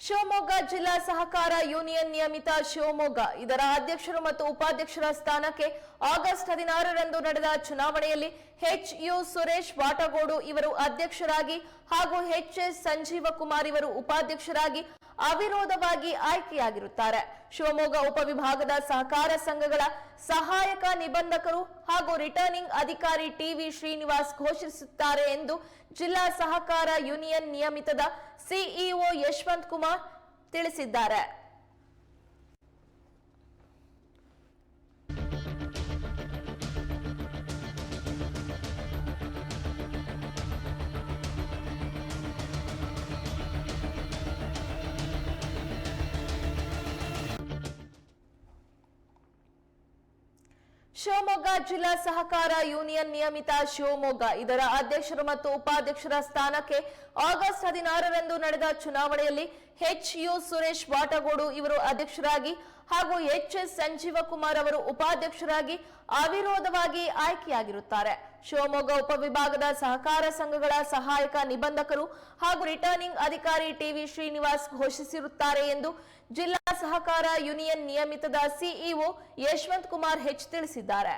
ಶಿವಮೊಗ್ಗ ಜಿಲ್ಲಾ ಸಹಕಾರ ಯೂನಿಯನ್ ನಿಯಮಿತ ಶಿವಮೊಗ್ಗ. ಇದರ ಅಧ್ಯಕ್ಷರು ಮತ್ತು ಉಪಾಧ್ಯಕ್ಷರ ಸ್ಥಾನಕ್ಕೆ ಆಗಸ್ಟ್ ಹದಿನಾರರಂದು ನಡೆದ ಚುನಾವಣೆಯಲ್ಲಿ ಎಚ್ ಯು ಸುರೇಶ್ ವಾಟಗೋಡು ಇವರು ಅಧ್ಯಕ್ಷರಾಗಿ ಹಾಗೂ ಎಚ್ ಎಸ್ ಸಂಜೀವ ಕುಮಾರ್ ಇವರು ಉಪಾಧ್ಯಕ್ಷರಾಗಿ ಅವಿರೋಧವಾಗಿ ಆಯ್ಕೆಯಾಗಿರುತ್ತಾರೆ. ಶಿವಮೊಗ್ಗ ಉಪವಿಭಾಗದ ಸಹಕಾರ ಸಂಘಗಳ ಸಹಾಯಕ ನಿಬಂಧಕರು ಹಾಗೂ ರಿಟರ್ನಿಂಗ್ ಅಧಿಕಾರಿ ಟಿವಿ ಶ್ರೀನಿವಾಸ್ ಘೋಷಿಸುತ್ತಾರೆ ಎಂದು ಜಿಲ್ಲಾ ಸಹಕಾರ ಯೂನಿಯನ್ ನಿಯಮಿತದ ಸಿಇಒ ಯಶವಂತ್ ಕುಮಾರ್ ತಿಳಿಸಿದ್ದಾರೆ. ಶಿವಮೊಗ್ಗ ಜಿಲ್ಲಾ ಸಹಕಾರ ಯೂನಿಯನ್ ನಿಯಮಿತ ಶಿವಮೊಗ್ಗ. ಇದರ ಅಧ್ಯಕ್ಷರು ಮತ್ತು ಉಪಾಧ್ಯಕ್ಷರ ಸ್ಥಾನಕ್ಕೆ ಆಗಸ್ಟ್ ಹದಿನಾರರಂದು ನಡೆದ ಚುನಾವಣೆಯಲ್ಲಿ ಎಚ್ ಯು ಸುರೇಶ್ ವಾಟಗೋಡು ಇವರು ಅಧ್ಯಕ್ಷರಾಗಿ ಹಾಗೂ ಎಚ್ ಎಸ್ ಸಂಜೀವ ಕುಮಾರ್ ಅವರು ಉಪಾಧ್ಯಕ್ಷರಾಗಿ ಅವಿರೋಧವಾಗಿ ಆಯ್ಕೆಯಾಗಿರುತ್ತಾರೆ. ಶಿವಮೊಗ್ಗ ಉಪವಿಭಾಗದ ಸಹಕಾರ ಸಂಘಗಳ ಸಹಾಯಕ ನಿಬಂಧಕರು ಹಾಗೂ ರಿಟರ್ನಿಂಗ್ ಅಧಿಕಾರಿ ಟಿವಿ ಶ್ರೀನಿವಾಸ್ ಘೋಷಿಸಿರುತ್ತಾರೆ ಎಂದು ಜಿಲ್ಲಾ ಸಹಕಾರ ಯೂನಿಯನ್ ನಿಯಮಿತದ ಸಿಇಒ ಯಶವಂತ್ ಕುಮಾರ್ ಹೆಚ್ ತಿಳಿಸಿದ್ದಾರೆ.